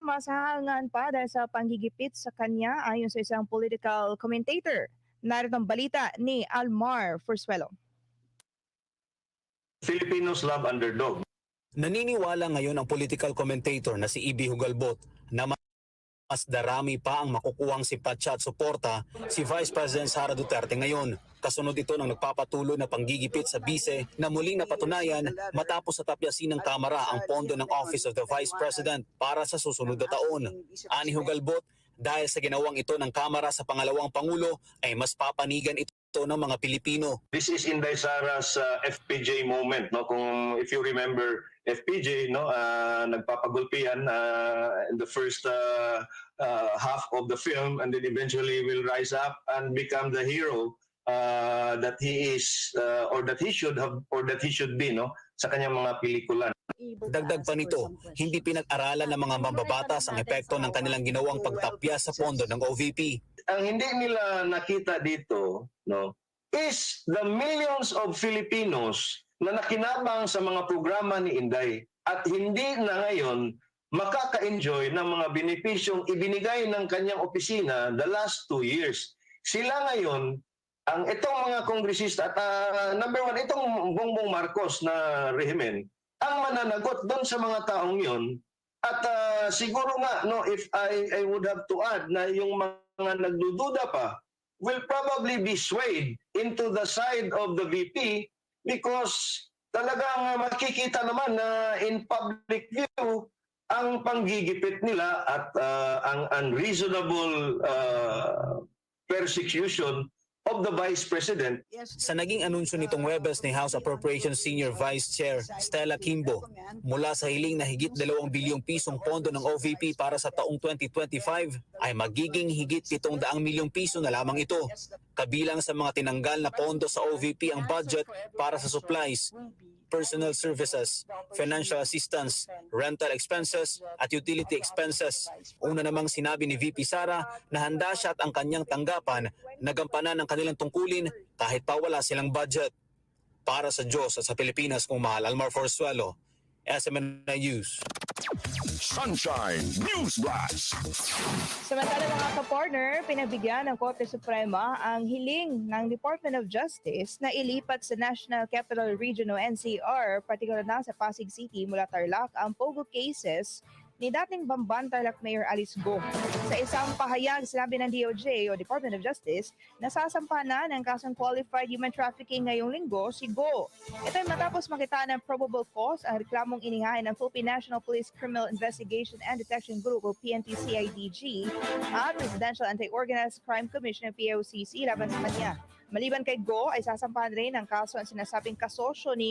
masahangan pa dahil sa panggigipit sa kanya ayon sa isang political commentator. Narito ang balita ni Almar Fursuelo. Filipinos love underdog. Naniniwala ngayon ang political commentator na si Ibi Hugalbot na mas darami pa ang makukuhang simpatya at suporta si Vice President Sara Duterte ngayon. Kasunod ito ng nagpapatuloy na panggigipit sa bise na muling napatunayan matapos sa tapyasin ng Kamara ang pondo ng Office of the Vice President para sa susunod na taon. Ani Hugalbot, dahil sa ginawang ito ng Kamara sa pangalawang Pangulo ay mas papanigan ito ng mga Pilipino. This is Inday Sara's uh, FPJ moment, no? Kung if you remember FPJ, no, uh, nagpapagulpihan uh, in the first uh, uh, half of the film and then eventually will rise up and become the hero uh, that he is uh, or that he should have or that he should be, no, sa kanyang mga pelikula. Dagdag pa nito, hindi pinag-aralan ng mga mambabatas ang epekto ng kanilang ginawang pagtapya sa pondo ng OVP. ang hindi nila nakita dito no is the millions of Filipinos na nakinabang sa mga programa ni Inday at hindi na ngayon makaka-enjoy ng mga benepisyong ibinigay ng kanyang opisina the last two years. Sila ngayon, ang itong mga kongresista at ah, number one, itong Bongbong Marcos na rehimen, ang mananagot doon sa mga taong yon at ah, siguro nga, no, if I, I would have to add na yung mga nagdududa pa will probably be swayed into the side of the VP because talagang makikita naman na in public view ang panggigipit nila at ah, ang unreasonable ah, persecution of the Vice President Sa naging anunsyo nitong Webes ni House Appropriations Senior Vice Chair Stella Kimbo, mula sa hiling na higit 2 bilyong pisong pondo ng OVP para sa taong 2025 ay magiging higit 700 milyong piso na lamang ito. Kabilang sa mga tinanggal na pondo sa OVP ang budget para sa supplies, personal services, financial assistance, rental expenses at utility expenses. Una namang sinabi ni VP Sara na handa siya at ang kanyang tanggapan na gampanan ng kanilang tungkulin kahit pa wala silang budget. Para sa Diyos at sa Pilipinas kung mahal, Almar Forsuelo, SMNI News. Sunshine News Blast. Samantala mga ka-partner, pinabigyan ng Korte Suprema ang hiling ng Department of Justice na ilipat sa National Capital Region o NCR, partikular na sa Pasig City mula Tarlac, ang POGO cases ni dating Bamban Tarlac Mayor Alice Go. Sa isang pahayag, sinabi ng DOJ o Department of Justice na sasampa na ng kasong qualified human trafficking ngayong linggo si Go. Ito ay matapos makita ng probable cause ang reklamong inihain ng Philippine National Police Criminal Investigation and Detection Group o PNP-CIDG at Presidential Anti-Organized Crime Commission o POCC laban sa kanya. Maliban kay Go ay sasampahan rin ang kaso ang sinasabing kasosyo ni